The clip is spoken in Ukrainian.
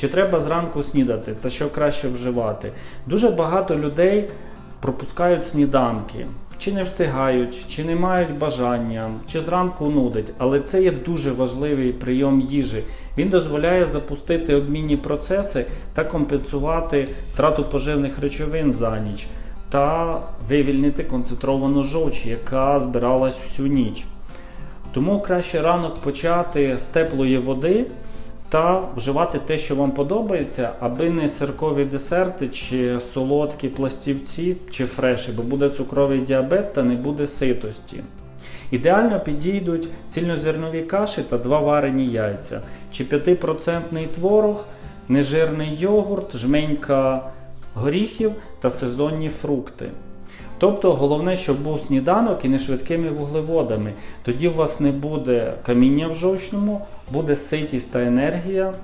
Чи треба зранку снідати та що краще вживати? Дуже багато людей пропускають сніданки. Чи не встигають, чи не мають бажання, чи зранку нудить. Але це є дуже важливий прийом їжі. Він дозволяє запустити обмінні процеси та компенсувати втрату поживних речовин за ніч та вивільнити концентровану жовч, яка збиралась всю ніч. Тому краще ранок почати з теплої води та вживати те, що вам подобається, аби не сиркові десерти чи солодкі пластівці чи фреші, бо буде цукровий діабет та не буде ситості. Ідеально підійдуть цільнозернові каші та два варені яйця, чи 5% творог, нежирний йогурт, жменька горіхів та сезонні фрукти. Тобто головне, щоб був сніданок і не швидкими вуглеводами. Тоді у вас не буде каміння в жовчному, буде ситість та енергія.